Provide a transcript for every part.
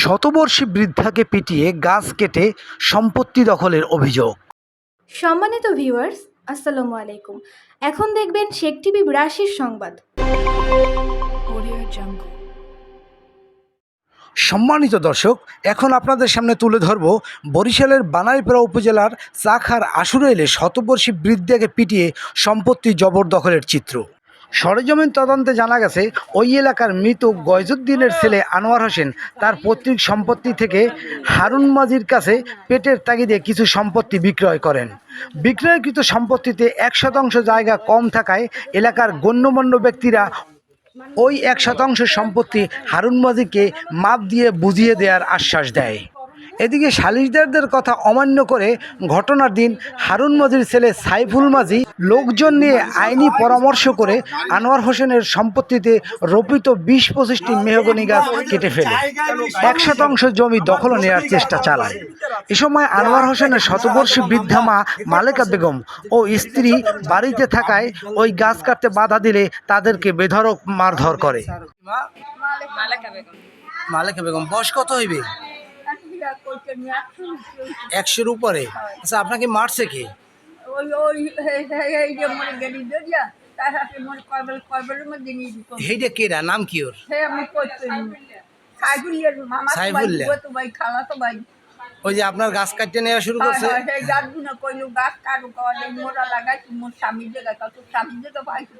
শতবর্ষী বৃদ্ধাকে পিটিয়ে গাছ কেটে সম্পত্তি দখলের অভিযোগ। সম্মানিত ভিউয়ার্স আসসালামু আলাইকুম। এখন দেখবেন শেখ টিভি বিরাশির সংবাদ। সম্মানিত দর্শক এখন আপনাদের সামনে তুলে ধরব বরিশালের বানাইপাড়া উপজেলার চাখার আশুরাইলে শতবর্ষী বৃদ্ধাকে পিটিয়ে সম্পত্তি জবরদখলের চিত্র। সরেজমিন তদন্তে জানা গেছে, ওই এলাকার মৃত গয়জুদ্দিনের ছেলে আনোয়ার হোসেন তার পৈতৃক সম্পত্তি থেকে হারুন মাজির কাছে পেটের তাগিদে কিছু সম্পত্তি বিক্রয় করেন। বিক্রয়কৃত সম্পত্তিতে এক শতাংশ জায়গা কম থাকায় এলাকার গণ্যমান্য ব্যক্তিরা ওই এক শতাংশ সম্পত্তি হারুন মাজিকে মাপ দিয়ে বুঝিয়ে দেওয়ার আশ্বাস দেয়। এদিকে সালিশদারদের কথা অমান্য করে ঘটনার দিন হারুন মাজির ছেলে সাইফুল মাজি লোকজন নিয়ে আইনি পরামর্শ করে আনোয়ার হোসেনের সম্পত্তিতে রোপিত বিশ পঁচিশটি মেহগনি গাছ কেটে ফেলে। এক শতাংশ জমি দখল নেওয়ার চেষ্টা চালায়। এ সময় আনোয়ার হোসেনের শতবর্ষী বৃদ্ধা মা মালেকা বেগম ও স্ত্রী বাড়িতে থাকায় ওই গাছ কাটতে বাধা দিলে তাদেরকে বেধরক মারধর করে। মালেকা বেগম, বয়স কত হইবে? একশোর উপরে? আচ্ছা আপনাকে মারছে কে? হেইটা কেরা নাম কি ওর? ওই যে আপনার গাছ কাটতে নেওয়া শুরু করছে? গাছগুলো কইলো গাছ কাটো কওয়া যায় মোরা লাগাইছি মোর স্বামী জায়গা কত স্বামী জায়গা পাইছি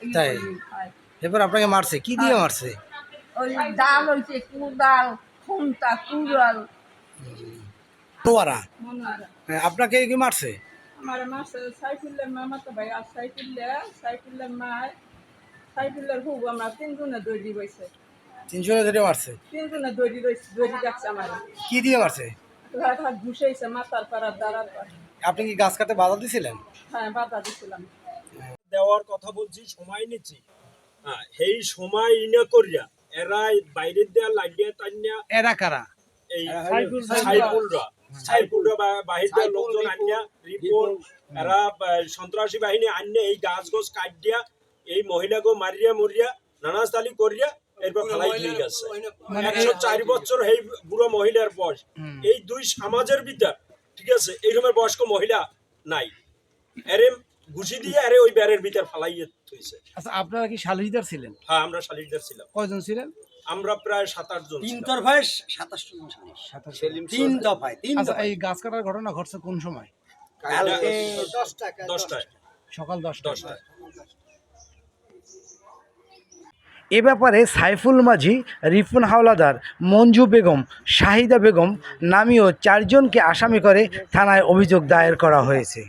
তাই? এরপর আপনাকে মারছে। কি দিয়ে মারছে? ওই ডাল হয়েছে হইছে কুদাল খুন্তা কুড়াল। তোয়ারা হয় আপনাকে কি মারছে? আমার মা সাইফুল্লার ভাই আর সাইফুল্লা সাইফুল্লার মা সাইফুল্লার হুব আমরা তিনজনে দৌড়ি বইছে। তিনশো ধরে মারছে? তিনজনে দৌড়ি রয়েছে দৌড়ি যাচ্ছে আমার। কি দিয়ে মারছে? হাত হাত ঘুষেছে মাথার পাড়ার দ্বারার আপনি কি গাছ কাটতে বাধা দিছিলেন? হ্যাঁ বাধা দিছিলাম। দেওয়ার কথা বলছি সময় নিচ্ছি। হ্যাঁ এই সময় ইনা করিয়া এরা এই বাইরের দেয়া লাগিয়ে তাইনা এরা কারা? এই সাইফুলরা সাইফুলরা বাহির দেওয়ার লোকজন আনিয়া রিপোর্ট এরা সন্ত্রাসী বাহিনী আনিয়া এই গাছ গোছ কাটিয়া এই মহিলাকে মারিয়া মরিয়া নানাজ তালি করিয়া এরপর ফেলাই দিয়ে গেছে। একশো চার বছর এই বুড়ো মহিলার বয়স। এই দুই সমাজের ভিতর ঠিক আছে? এই রকমের বয়স্ক মহিলা নাই। এরে ঘুষি দিয়ে আরে ওই ব্যারের ভিতর ফালাইয়ে থইছে। আচ্ছা আপনারা কি সালিশদার ছিলেন? হ্যাঁ আমরা ছিলাম। কয়জন ছিলেন? আমরা প্রায় সাত আট জন তিন সাতাশ জন তিন দফায় তিন আচ্ছা এই গাছ কাটার ঘটনা ঘটছে কোন সময়? কালকে দশটায়। সকাল দশটা দশটায়। এ ব্যাপারে সাইফুল মাঝি রিফুন হাওলাদার মঞ্জু বেগম শাহিদা বেগম নামীয় চারজনকে আসামি করে থানায় অভিযোগ দায়ের করা হয়েছে।